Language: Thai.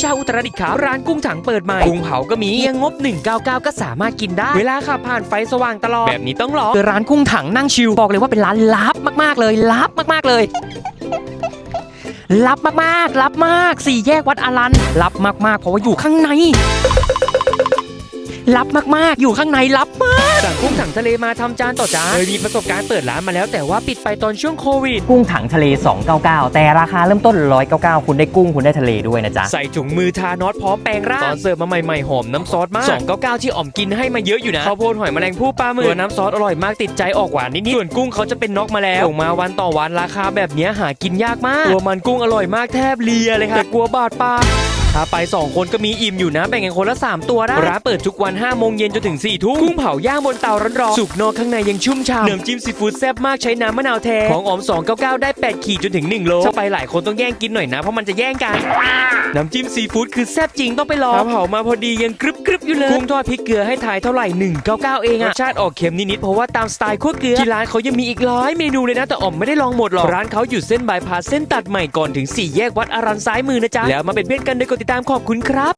ชาวอุตรดิตถ์ครับร้านกุ้งถังเปิดใหม่ กุ้งเผาก็มีเพียงงบ 199 ก็สามารถกินได้ เวลาขับผ่านไฟสว่างตลอด แบบนี้ต้องรอคือร้านกุ้งถังนั่งชิล บอกเลยว่าเป็นร้านลับมาก ๆ เลยลับมาก ๆ เลยลับมากๆลับมาก สี่แยกวัดอารันลับมาก ๆ เพราะว่าอยู่ข้างใน ลับมากๆ อยู่ข้างในลับมากสั่งกุ้งถังทะเลมาทำจานต่อจานเคยมีประสบการณ์เปิดร้านมาแล้ว แต่ว่าปิดไปตอนช่วงโควิด กุ้งถังทะเล 299 แต่ราคาเริ่มต้น 199 คุณได้กุ้งคุณได้ทะเลด้วยนะจ๊ะ ใส่ถุงมือทาน็อตพร้อมแปลงร่างตอนเสิร์ฟมาใหม่ๆหอมน้ำซอสมาก 299 ที่อ่อมกินให้มาเยอะอยู่นะข้าวโพดหอยแมลงภู่ปลาหมึกตัวน้ำซอสอร่อยมากติดใจออกหวานนิดๆส่วนกุ้งเขาจะเป็นน็อกมาแล้วส่งมาวันต่อวันราคาแบบเนี้ยหากินยากมากตัวมันกุ้งอร่อยมากแทบเลียเลยค่ะแต่กลัวบาดปาก ถ้าไป 2 คนก็มีอิ่มอยู่นะแบ่งกันคนละ 3 ตัวได้ร้านเปิดทุกวัน5โมงเย็นจนถึง4ทุ่มกุ้งเผาย่างบนเตาร้อนๆสุกนอกข้างในยังชุ่มฉ่ำน้ำจิ้มซีฟู้ดแซ่บมากใช้น้ำมะนาวแท้ของออม299 ได้ 8 ขีดจนถึง 1 โลถ้าไปหลายคนต้องแย่งกินหน่อยนะเพราะมันจะแย่งกัน น้ำจิ้มซีฟู้ดคือแซ่บจริงต้องไปลองเผามาพอดียังกรึบกรึบๆอยู่เลยกุ้งทอดพริกเกลือให้ทายเท่าไหร่199 เองอะรสชาติออกเค็มนิดๆเพราะว่าตามสไตล์คั่วเกลือที่ร้านเขายังมีอีกร้อยเมนูเลยนะแต่ออมไม่ได้ลองหมดหรอกร้านเขาอยู่เส้นบายพาสเส้นตัดใหม่ก่อนถึงสี่แยกวัดอารันซ้ายมือนะจ๊ะแล้วมาเป็นเพื่อนกันโดยกดติดตามขอบคุณครับ